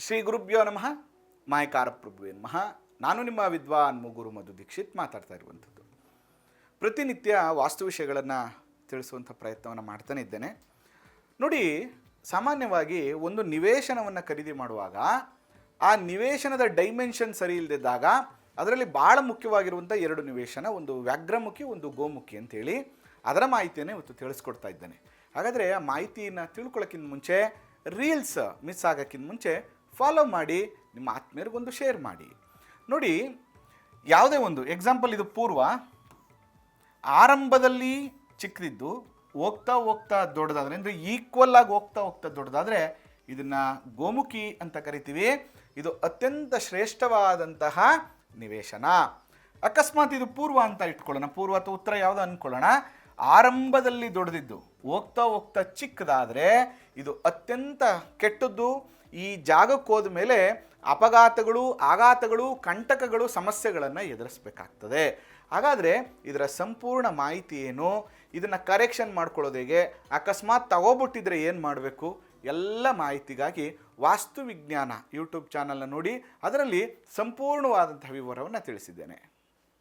ಶ್ರೀ ಗುರುಭ್ಯೋ ನಮಃ. ಮಾಯಕಾರ ಪ್ರಭುವೇ ನಮಃ. ನಾನು ನಿಮ್ಮ ವಿದ್ವಾನ್ ಮುಗುರು ಮಧು ದೀಕ್ಷಿತ್ ಮಾತಾಡ್ತಾ ಇರುವಂಥದ್ದು. ಪ್ರತಿನಿತ್ಯ ವಾಸ್ತು ವಿಷಯಗಳನ್ನು ತಿಳಿಸುವಂಥ ಪ್ರಯತ್ನವನ್ನು ಮಾಡ್ತಾನೆ ಇದ್ದೇನೆ. ನೋಡಿ, ಸಾಮಾನ್ಯವಾಗಿ ಒಂದು ನಿವೇಶನವನ್ನು ಖರೀದಿ ಮಾಡುವಾಗ, ಆ ನಿವೇಶನದ ಡೈಮೆನ್ಷನ್ ಸರಿ ಇಲ್ಲದಿದ್ದಾಗ ಅದರಲ್ಲಿ ಭಾಳ ಮುಖ್ಯವಾಗಿರುವಂಥ ಎರಡು ನಿವೇಶನ, ಒಂದು ವ್ಯಾಘ್ರಮುಖಿ, ಒಂದು ಗೋಮುಖಿ ಅಂತೇಳಿ ಅದರ ಮಾಹಿತಿಯನ್ನು ಇವತ್ತು ತಿಳಿಸ್ಕೊಡ್ತಾ ಇದ್ದೇನೆ. ಹಾಗಾದರೆ ಆ ಮಾಹಿತಿಯನ್ನು ತಿಳ್ಕೊಳ್ಳೋಕ್ಕಿಂತ ಮುಂಚೆ ರೀಲ್ಸ್ ಮಿಸ್ ಆಗೋಕ್ಕಿಂತ ಮುಂಚೆ ಫಾಲೋ ಮಾಡಿ, ನಿಮ್ಮ ಆತ್ಮೀಯರಿಗೊಂದು ಶೇರ್ ಮಾಡಿ. ನೋಡಿ, ಯಾವುದೇ ಒಂದು ಎಕ್ಸಾಂಪಲ್ ಇದು ಪೂರ್ವ. ಆರಂಭದಲ್ಲಿ ಚಿಕ್ಕದಿದ್ದು, ಹೋಗ್ತಾ ಹೋಗ್ತಾ ದೊಡ್ಡದಾದರೆ, ಅಂದರೆ ಈಕ್ವಲ್ ಆಗಿ ಹೋಗ್ತಾ ಹೋಗ್ತಾ ದೊಡ್ಡದಾದರೆ, ಇದನ್ನು ಗೋಮುಖಿ ಅಂತ ಕರಿತೀವಿ. ಇದು ಅತ್ಯಂತ ಶ್ರೇಷ್ಠವಾದಂತಹ ನಿವೇಶನ. ಅಕಸ್ಮಾತ್ ಇದು ಪೂರ್ವ ಅಂತ ಇಟ್ಕೊಳ್ಳೋಣ. ಪೂರ್ವ ಅಥವಾ ಉತ್ತರ ಯಾವುದು ಅಂದ್ಕೊಳ್ಳೋಣ ಆರಂಭದಲ್ಲಿ ದೊಡ್ಡದಿದ್ದು, ಹೋಗ್ತಾ ಹೋಗ್ತಾ ಚಿಕ್ಕದಾದರೆ ಇದು ಅತ್ಯಂತ ಕೆಟ್ಟದ್ದು. ಈ ಜಾಗಕ್ಕೆ ಹೋದ ಮೇಲೆ ಅಪಘಾತಗಳು, ಆಘಾತಗಳು, ಕಂಟಕಗಳು, ಸಮಸ್ಯೆಗಳನ್ನು ಎದುರಿಸಬೇಕಾಗ್ತದೆ. ಹಾಗಾದರೆ ಇದರ ಸಂಪೂರ್ಣ ಮಾಹಿತಿ ಏನು? ಇದನ್ನು ಕರೆಕ್ಷನ್ ಮಾಡ್ಕೊಳ್ಳೋದು ಹೇಗೆ? ಅಕಸ್ಮಾತ್ ತಗೋಬಿಟ್ಟಿದ್ರೆ ಏನು ಮಾಡಬೇಕು? ಎಲ್ಲ ಮಾಹಿತಿಗಾಗಿ ವಾಸ್ತು ವಿಜ್ಞಾನ ಯೂಟ್ಯೂಬ್ ಚಾನಲ್ನ ನೋಡಿ, ಅದರಲ್ಲಿ ಸಂಪೂರ್ಣವಾದಂಥ ವಿವರವನ್ನು ತಿಳಿಸಿದ್ದೇನೆ.